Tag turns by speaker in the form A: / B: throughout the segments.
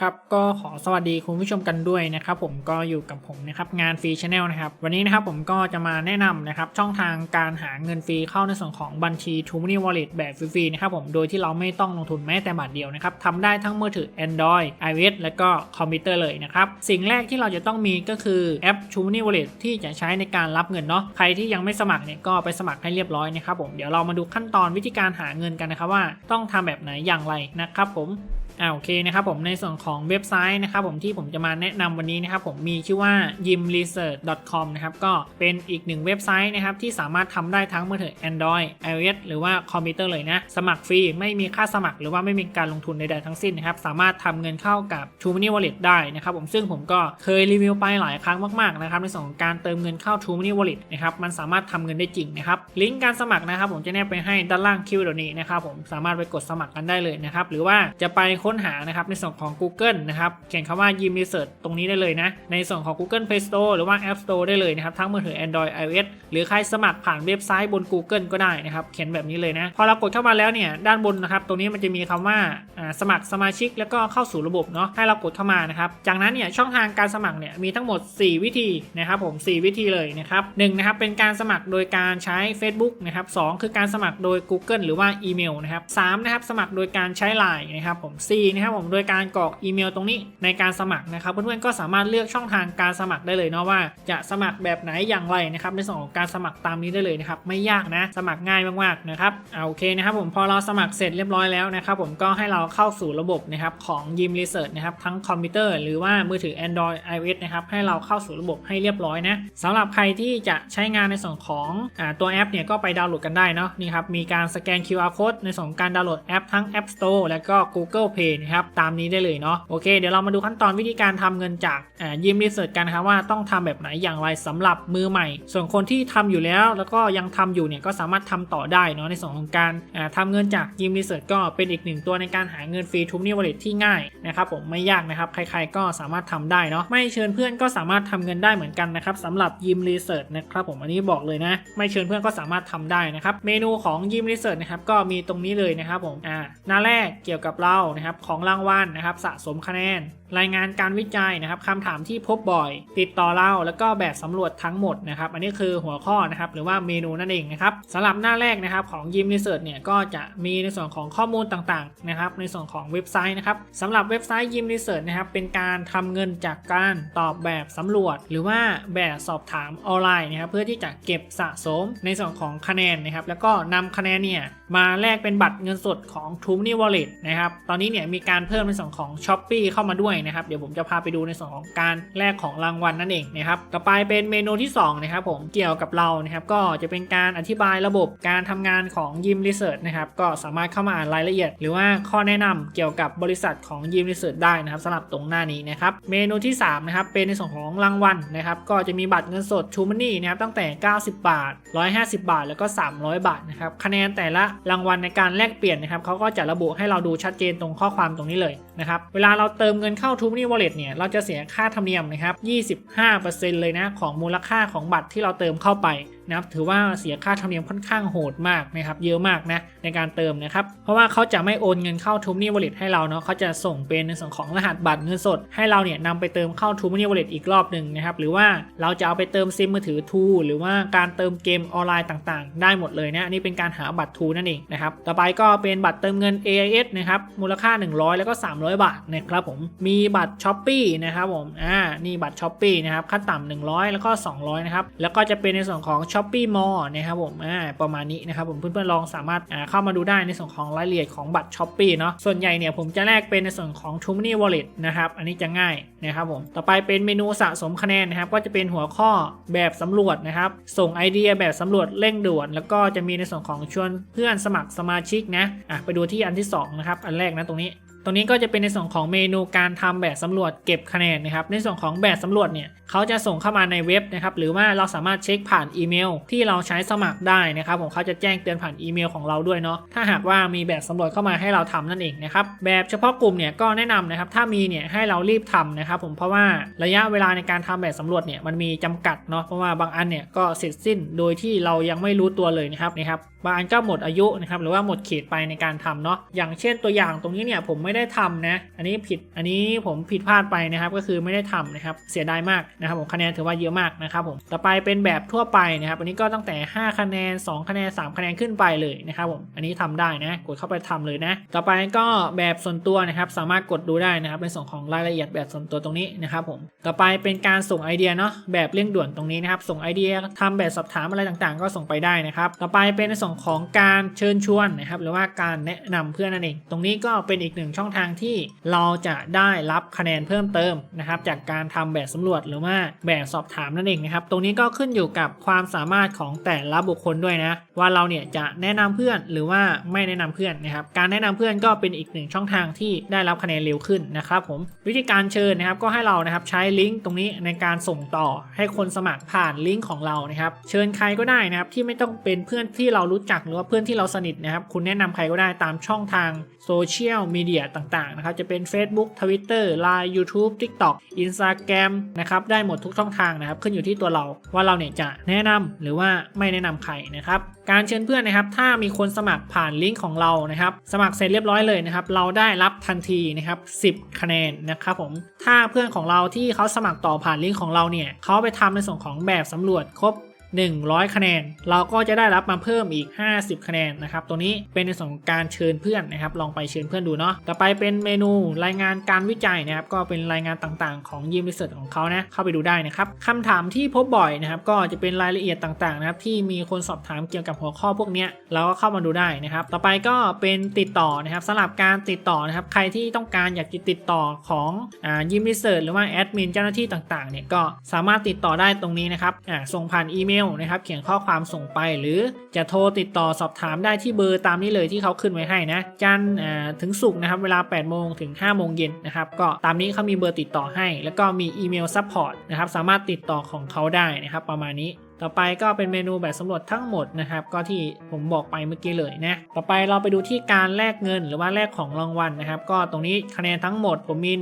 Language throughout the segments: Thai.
A: ครับก็ขอสวัสดีคุณผู้ชมกันด้วยนะครับผมก็อยู่กับผมนะครับงานฟรีชแนลนะครับวันนี้นะครับผมก็จะมาแนะนำนะครับช่องทางการหาเงินฟรีเข้าในส่วนของบัญชี t o m o n e y Wallet แบบฟรีๆนะครับผมโดยที่เราไม่ต้องลงทุนแม้แต่บาทเดียวนะครับทำได้ทั้งมือถือ Android iOS และก็คอมพิวเตอร์เลยนะครับสิ่งแรกที่เราจะต้องมีก็คือแอป t o m o n e y Wallet ที่จะใช้ในการรับเงินเนาะใครที่ยังไม่สมัครเนี่ยก็ไปสมัครให้เรียบร้อยนะครับผมเดี๋ยวเรามาดูขั้นตอนวิธีการหาเงินกันนะครับว่าต้องทำแบบไหนอย่างไรนะครับผม อ่าโอเคนะครับผมในส่วนของเว็บไซต์นะครับผมที่ผมจะมาแนะนำวันนี้นะครับผมมีชื่อว่า yimresearch.com นะครับก็เป็นอีกหนึ่งเว็บไซต์นะครับที่สามารถทำได้ทั้งมือถือ Android iOS หรือว่าคอมพิวเตอร์เลยนะ สมัครฟรีไม่มีค่าสมัครหรือว่าไม่มีการลงทุนใดๆทั้งสิ้นนะครับสามารถทำเงินเข้ากับ t r u e Money Wallet ได้นะครับผมซึ่งผมก็เคยรีวิวไปหลายครั้งมากๆนะครับในส่วนของการเติมเงินเข้า t r u e Money Wallet นะครับมันสามารถทำเงินได้จริงนะครับลิงก์การสมัครนะครับผมจะแนบไปให้ด้านล่างคิวิดีโอนี้นะครับผมสามารถไปกดสมัครกันได้เลยนะครับหรือว่าจะไปค้นหานะครับในส่วนของ Google นะครับเขียนคำว่า Yim Research ตรงนี้ได้เลยนะ ในส่วนของ Google Play Store หรือว่า App Store ได้เลยนะครับทั้งมือถือ Android iOS หรือใครสมัครผ่านเว็บไซต์บน Google ก็ได้นะครับเขียนแบบนี้เลยนะ พอเรากดเข้ามาแล้วเนี่ยด้านบนนะครับตรงนี้มันจะมีคำว่าอ่าสมัครสมาชิกแล้วก็เข้าสู่ระบบเนาะให้เรากดเข้ามานะครับจากนั้นเนี่ยช่องทางการสมัครเนี่ยมีทั้งหมด 4 วิธีนะครับผม 4 วิธีเลยนะครับหนึ่งนะครับเป็นการสมัครโดยการใช้ Facebook นะครับสองคือการสมัครโดย Google หรือว่าอีเมลนะครับสนะครับสมัครโดยการใช้ Line นะครับผมีนะครับผมโดยการกรอกอีเมลตรงนี้ในการสมัครนะครับเพื่อนๆก็สามารถเลือกช่องทางการสมัครได้เลยเนาะว่าจะสมัครแบบไหนอย่างไรนะครับในส่วนของการสมัครตามนี้ได้เลยนะครับไม่ยากนะสมัครง่ายมากๆนะครับเอาโอเคนะครับผมพอเราสมัครเสร็จเรียบร้อยแล้วนะครับผมก็ให้เราเข้าสู่ระบบนะครับของ Yim Research นะครับทั้งคอมพิวเตอร์หรือว่ามือถือ Android iOS นะครับให้เราเข้าสู่ระบบให้เรียบร้อยนะสำหรับใครที่จะใช้งานในส่วนของอตัวแอปเนี่ยก็ไปดาวน์โหลดกันได้เนาะนี่ครับมีการสแกน QR code ในส่วนของการดาวน์โหลดแอปทั้ง App Store และก็ Google Play นะครับตามนี้ได้เลยเนาะโอเคเดี๋ยวเรามาดูขั้นตอนวิธีการทำเงินจากยิมรีเสิร์ชกันนะครับว่าต้องทำแบบไหนอย่างไรสำหรับมือใหม่ ส่วนคนที่ทำอยู่แล้ว แล้วก็ยังทำอยู่เนี่ยก็สามารถทำต่อได้เนาะในส่วนของการอ่าทำเงินจากยิมรีเสิร์ชก็เป็นอีกหนึ่งตัวในการหาเงินฟรีทูมนี่วอลเล็ตที่ง่ายนะครับผมไม่ยากนะครับใครๆก็สามารถทำได้เนาะไม่เชิญเพื่อนก็สามารถทำเงินได้เหมือนกันนะครับสำหรับยิมรีเสิร์ชนะครับผมอันนี้บอกเลยนะไม่เชิญเพื่อนก็สามารถทำได้นะครับเมนูของยิมรีเสิร์ชนะครับก็มีตรงนี้เลยนะครับผมอ่าหน้าแรกเกี่ยวกับเรานะครับของรางวัลนะครับสะสมคะแนน รายงานการวิจัยนะครับคำถามที่พบบ่อย ติดต่อเราแล้วก็แบบสำรวจทั้งหมดนะครับ อันนี้คือหัวข้อนะครับหรือว่าเมนูนั่นเองนะครับสำหรับหน้าแรกนะครับของยิมรีเสิร์ชเนี่ยก็จะมีในส่วนของข้อมูลต่างๆนะครับในส่วนของเว็บไซต์นะครับสำหรับเว็บไซต์ยิมรีเสิร์ชนะครับเป็นการทำเงินจากการตอบแบบสำรวจ หรือว่าแบบสอบถามออนไลน์นะครับเพื่อที่จะเก็บสะสมในส่วนของคะแนนนะครับแล้วก็นำคะแนนเนี่ยมาแลกเป็นบัตรเงินสดของ t r u e m o n e y Wallet นะครับตอนนี้เนี่ยมีการเพิ่มในส่วนของ s h o p e e เข้ามาด้วยนะครับเดี๋ยวผมจะพาไปดูในส่วนของการแลกของรางวัลนั่นเองนะครับต่อไปเป็นเมนูที่2นะครับผมเกี่ยวกับเรานะครับก็จะเป็นการอธิบายระบบการทำงานของ Yim Research นะครับก็สามารถเข้ามาอ่านรายละเอียด หรือว่าข้อแนะนำเกี่ยวกับบริษัทของ Yim Research ได้นะครับสำหรับตรงหน้านี้นะครับเมนูที่3นะครับเป็นในส่วนของรางวัลนะครับก็จะมีบัตรเงินสด True Money นะครับตั้งแต่ 90 บาท 150 บาท แล้วก็ 300 บาทนะครับคะแนนแต่ละรางวัลในการแลกเปลี่ยนนะครับเขาก็จะระบุให้เราดูชัดเจนตรงข้อความตรงนี้เลย นะครับเวลาเราเติมเงินเข้าทูมนี่วอลเล็ตเนี่ยเราจะเสียค่าธรรมเนียมนะครับ25%เลยนะของมูลค่าของบัตรที่เราเติมเข้าไป นะครับถือว่าเสียค่าธรรมเนียมค่อนข้างโหดมากนะครับเยอะมากนะในการเติมนะครับเพราะว่าเขาจะไม่โอนเงินเข้า True Money Wallet ให้เราเนาะเขาจะส่งเป็นในส่วนของรหัสบัตรเงินสด ให้เราเนี่ยนำไปเติมเข้า True Money Wallet อีกรอบหนึ่งนะครับหรือว่าเราจะเอาไปเติมซิมมือถือ True หรือว่าการเติมเกมออนไลน์ต่างๆ ได้หมดเลยนะนนี้เป็นการหาบัตร True นั่นเองนะครับต่อไปก็เป็นบัตรเติมเงิน AIS นะครับมูลค่า 100 แล้วก็ 300 บาทนะครับผมมีบัตร s h o p e e นะครับผมอ่านี่บัตร s h o p e e นะครับขั้นต่ำ100 แล้วก็ 200นะครับแล้วก็จะเป็นในส่วนของ s h o p e e Mall นะครับผมอ่าประมาณนี้นะครับผมเพื่อนๆลองสามารถอ่าเข้ามาดูได้ในส่วนของรายละเอียดของบัตร s h o p e e เนาะส่วนใหญ่เนี่ยผมจะแลกเป็นในส่วนของ t r u e Money Wallet นะครับอันนี้จะง่ายนะครับผมต่อไปเป็นเมนูสะสมคะแนนนะครับก็จะเป็นหัวข้อแบบสำรวจนะครับส่งไอเดียแบบสำรวจเร่งด่วน แล้วก็จะมีในส่วนของชวนเพื่อนสมัครสมาชิกนะอะไปดูที่อันที่สองนะครับอันแรกนะตรงนี้ ตรงนี้ก็จะเป็นในส่วนของเมนูการทำแบบสำรวจเก็บคะแนนนะครับ ในส่วนของแบบสำรวจเนี่ยเขาจะส่งเข้ามาในเว็บนะครับ หรือว่าเราสามารถเช็คผ่านอีเมล ที่เราใช้สมัครได้นะครับ ผมเขาจะแจ้งเตือนผ่านอีเมลของเราด้วยเนาะ ถ้าหากว่ามีแบบสำรวจเข้ามาให้เราทำนั่นเองนะครับ แบบเฉพาะกลุ่มเนี่ยก็แนะนำนะครับ ถ้ามีเนี่ยให้เรารีบทำนะครับ ผมเพราะว่าระยะเวลาในการทำแบบสำรวจเนี่ยมันมีจำกัดเนาะ เพราะว่าบางอันเนี่ยก็เสร็จสิ้นโดยที่เรายังไม่รู้ตัวเลยนะครับนะครับ บางอันก็หมดอายุนะครับ หรือว่าหมดเขตไปในการทำเนาะ อย่างเช่นตัวอย่างตรงนี้เนี่ยผมไไม่ได้ทำนะ อันนี้ผิด อันนี้ผมผิดพลาดไปนะครับ ก็คือไม่ได้ทำนะครับ เสียดายมากนะครับผมคะแนนถือว่าเยอะมากนะครับผม ต่อไปเป็นแบบทั่วไปนะครับ อันนี้ก็ตั้งแต่ 5 คะแนน 2 คะแนน 3 คะแนนขึ้นไปเลยนะครับผม อันนี้ทำได้นะ กดเข้าไปทำเลยนะ ต่อไปก็แบบส่วนตัวนะครับ สามารถกดดูได้นะครับในส่วนของรายละเอียดแบบส่วนตัวตรงนี้นะครับผม ต่อไปเป็นการส่งไอเดียเนาะ แบบเร่งด่วนตรงนี้นะครับ ส่งไอเดียทำแบบสอบถามอะไรต่างๆ ก็ส่งไปได้นะครับ ต่อไปเป็นในส่วนของการเชิญชวนนะครับ หรือว่าการแนะนำเพื่อนนั่นเอง ตรงนี้ก็เป็นอีกหนึ่งชช่องทางที่เราจะได้รับคะแนนเพิ่มเติมนะครับจากการทำแบบสำรวจหรือว่าแบบสอบถามนั่นเองนะครับ ตรงนี้ก็ขึ้นอยู่กับความสามารถของแต่ละบุคคลด้วยนะ ว่าเราเนี่ยจะแนะนำเพื่อนหรือว่าไม่แนะนำเพื่อนนะครับ การแนะนำเพื่อนก็เป็นอีกหนึ่งช่องทางที่ได้รับคะแนนเร็วขึ้นนะครับผมวิธีการเชิญนะครับก็ให้เรานะครับใช้ลิงก์ตรงนี้ในการส่งต่อให้คนสมัครผ่านลิงก์ของเรานะครับเชิญใครก็ได้นะครับที่ไม่ต้องเป็นเพื่อนที่เรารู้จักหรือว่าเพื่อนที่เราสนิทนะครับ คุณแนะนำใครก็ได้ตามช่องทางโซเชียลมีเดียต่างๆนะครับจะเป็น Facebook Twitter Line YouTube TikTok Instagram นะครับได้หมดทุกช่องทางนะครับ ขึ้นอยู่ที่ตัวเราว่าเราเนี่ยจะแนะนำหรือว่าไม่แนะนำใครนะครับการเชิญเพื่อนนะครับถ้ามีคนสมัครผ่านลิงก์ของเรานะครับสมัครเสร็จเรียบร้อยเลยนะครับเราได้รับทันทีนะครับ10 คะแนนนะครับผมถ้าเพื่อนของเราที่เขาสมัครต่อผ่านลิงก์ของเราเนี่ยเขาไปทำในส่วนของแบบสำรวจครบ 100 คะแนน เราก็จะได้รับมาเพิ่มอีก 50 คะแนนนะครับตัวนี้เป็นในส่วนของการเชิญเพื่อนนะครับลองไปเชิญเพื่อนดูเนาะต่อไปเป็นเมนูรายงานการวิจัยนะครับก็เป็นรายงานต่างๆ ของยิมรีเสิร์ชของเขานะเข้าไปดูได้นะครับคำถามที่พบบ่อยนะครับก็จะเป็นรายละเอียดต่างๆนะครับที่มีคนสอบถามเกี่ยวกับหัวข้อพวกเนี้ยเราก็เข้ามาดูได้นะครับต่อไปก็เป็นติดต่อนะครับสำหรับการติดต่อนะครับใครที่ต้องการอยากจะติดต่อของยิมรีเสิร์ชหรือว่าแอดมินเจ้าหน้าที่ต่างๆเนี่ยก็สามารถติดต่อได้ตรงนี้นะครับอ่าส่งผ่านอีเมลนะครับเขียนข้อความส่งไปหรือจะโทรติดต่อสอบถามได้ที่เบอร์ตามนี้เลยที่เขาขึ้นไว้ให้นะจันถึงสุกนะครับเวลา 8 โมงถึง 5 โมงเย็นนะครับก็ตามนี้เขามีเบอร์ติดต่อให้ แล้วก็มีอีเมลซัพพอร์ตนะครับสามารถติดต่อของเขาได้นะครับประมาณนี้ ต่อไปก็เป็นเมนูแบบสำรวจทั้งหมดนะครับ ก็ที่ผมบอกไปเมื่อกี้เลยนะ ต่อไปเราไปดูที่การแลกเงินหรือว่าแลกของรางวัลนะครับ ก็ตรงนี้คะแนนทั้งหมดผมมี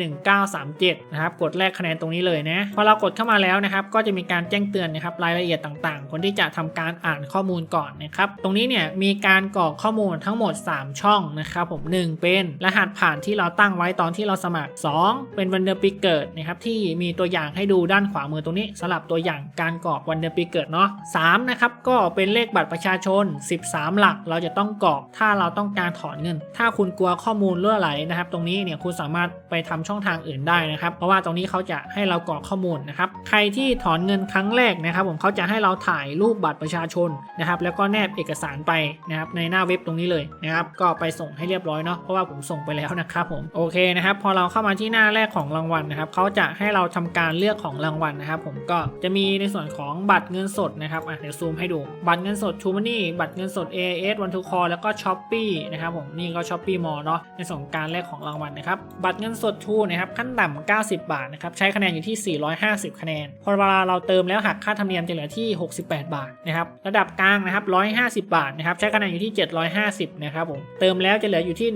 A: 1937 นะครับ กดแลกคะแนนตรงนี้เลยนะ พอเรากดเข้ามาแล้วนะครับ ก็จะมีการแจ้งเตือนนะครับรายละเอียดต่างๆ คนที่จะทำการอ่านข้อมูลก่อนนะครับ ตรงนี้เนี่ยมีการกรอกข้อมูลทั้งหมด 3 ช่องนะครับผม 1 เป็นรหัสผ่านที่เราตั้งไว้ตอนที่เราสมัคร 2 เป็นวันเดือนปีเกิดนะครับที่มีตัวอย่างให้ดูด้านขวามือตรงนี้สำหรับตัวอย่างการกรอกวันเดือนปีเกิดเนาะ3นะครับก็เป็นเลขบัตรประชาชน 13 หลักเราจะต้องกรอก ถ้าเราต้องการถอนเงิน ถ้าคุณกลัวข้อมูลรั่วไหลนะครับ ตรงนี้เนี่ยคุณสามารถไปทำช่องทางอื่นได้นะครับ เพราะว่าตรงนี้เขาจะให้เรากรอกข้อมูลนะครับ ใครที่ถอนเงินครั้งแรกนะครับ ผมเขาจะให้เราถ่ายรูปบัตรประชาชนนะครับแล้วก็แนบเอกสารไปนะครับในหน้าเว็บตรงนี้เลยนะครับก็ไปส่งให้เรียบร้อยเนาะเพราะว่าผมส่งไปแล้วนะครับผมโอเคนะครับพอเราเข้ามาที่หน้าแรกของรางวัลนะครับเขาจะให้เราทำการเลือกของรางวัลนะครับ ผมก็จะมีในส่วนของบัตรเงินสดนะครับอะเดี๋ยวซูมให้ดู บัตรเงินสดชูมานี่บัตรเงินสด AAS วันทูคอแล้วก็ช้อปปี้นะครับผมนี่ก็ช้อปปี้มอลเนาะในส่วนของการแลกของรางวัลนะครับบัตรเงินสดทูนะครับขั้นต่ำ90 บาทนะครับใช้คะแนนอยู่ที่ 450 คะแนน พอเวลาเราเติมแล้วหักค่าธรรมเนียมจะเหลือที่ 68 บาทนะครับระดับกลางนะครับ 150 บาทนะครับใช้คะแนนอยู่ที่ 750 นะครับผมเติมแล้วจะเหลืออยู่ที่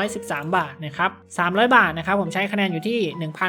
A: 113 บาทนะครับ300 บาทนะครับผมใช้คะแนนอยู่ที่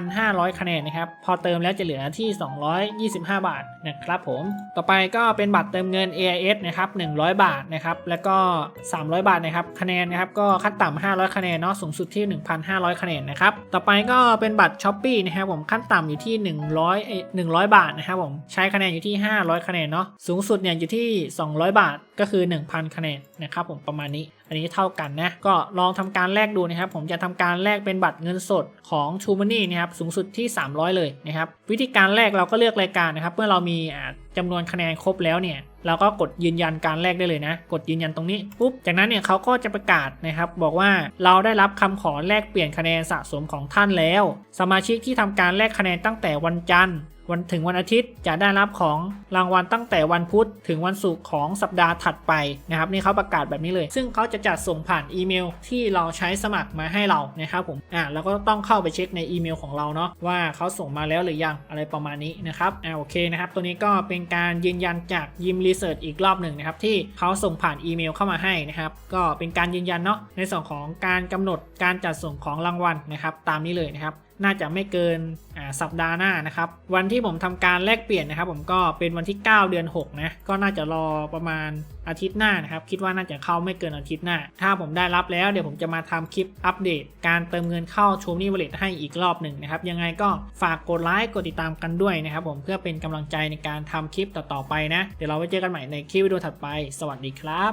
A: 1,500 คะแนนนะครับพอเติมแล้วจะเหลือที่ 225 บาทนะครับผมต่อไปก็เป็นบัตรเติมเงิน AIS นะครับ100 บาทนะครับแล้วก็ 300 บาทนะครับคะแนนนะครับก็ขั้นต่ำ500 คะแนนเนาะสูงสุดที่ 1,500 คะแนนนะครับต่อไปก็เป็นบัตรช้อปปี้นะครับผมขั้นต่ำอยู่ที่ 100เอ่อ100 บาทนะครับผมใช้คะแนนอยู่ที่ 500 คะแนนเนาะสูงสุดเนี่ยอยู่ที่ 200 บาท ก็คือ 1,000 คะแนนนะครับผมประมาณนี้ อันนี้เท่ากันนะ ก็ลองทำการแลกดูนะครับ ผมจะทำการแลกเป็นบัตรเงินสดของ t ูม n นี่นะครับสูงสุดที่ 300 เลยนะครับ วิธีการแลกเราก็เลือกรายการนะครับ เมื่อเรามีอ่าจำนวนคะแนนครบแล้วเนี่ยเราก็กดยืนยันการแลกได้เลยนะ กดยืนยันตรงนี้ปุ๊บ จากนั้นเนี่ยเขาก็จะประกาศนะครับ บอกว่าเราได้รับคำขอแลกเปลี่ยนคะแนนสะสมของท่านแล้ว สมาชิกที่ทำการแลกคะแนนตั้งแต่วันจันทร์วันถึงวันอาทิตย์จะได้รับของรางวัลตั้งแต่วันพุธถึงวันศุกร์ของสัปดาห์ถัดไปนะครับนี่เขาประกาศแบบนี้เลย ซึ่งเขาจะจัดส่งผ่านอีเมลที่เราใช้สมัครมาให้เรานะครับผมอ่าเราก็ต้องเข้าไปเช็คในอีเมลของเราเนาะว่าเขาส่งมาแล้วหรือยังอะไรประมาณนี้นะครับอ่าโอเคนะครับ ตัวนี้ก็เป็นการยืนยันจากยิมรีเสิร์ชอีกรอบหนึ่งนะครับที่เขาส่งผ่านอีเมลเข้ามาให้นะครับก็เป็นการยืนยันเนาะในส่วนของการกำหนดการจัดส่งของรางวัลนะครับตามนี้เลยนะครับ น่าจะไม่เกินสัปดาห์หน้านะครับ วันที่ผมทำการแลกเปลี่ยนนะครับ ผมก็เป็นวันที่ 9 เดือน6นะก็น่าจะรอประมาณอาทิตย์หน้านะครับคิดว่าน่าจะเข้าไม่เกินอาทิตย์หน้า ถ้าผมได้รับแล้วเดี๋ยวผมจะมาทำคลิปอัปเดต การเติมเงินเข้าชูนี่วอลเล็ตให้อีกรอบหนึ่งนะครับยังไงก็ฝากกดไลค์กดติดตามกันด้วยนะครับ ผมเพื่อเป็นกำลังใจในการทำคลิปต่อๆไปนะ เดี๋ยวเราไว้เจอกันใหม่ในคลิปวิดีโอถัดไป สวัสดีครับ